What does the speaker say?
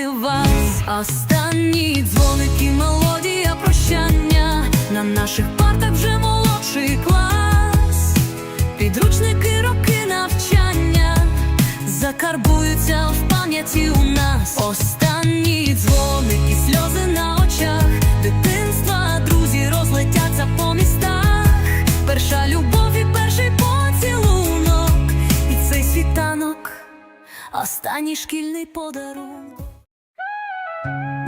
ми вас. Останні дзвоники, мелодія прощання. На наших партах вже молодший клас. Підручники, роки навчання закарбуються в пам'яті у нас. Останні дзвоники, сльози на очах, дитинства, друзі розлетяться по містах. Перша любов і перший поцілунок, і цей світанок, останній шкільний подарунок. thank you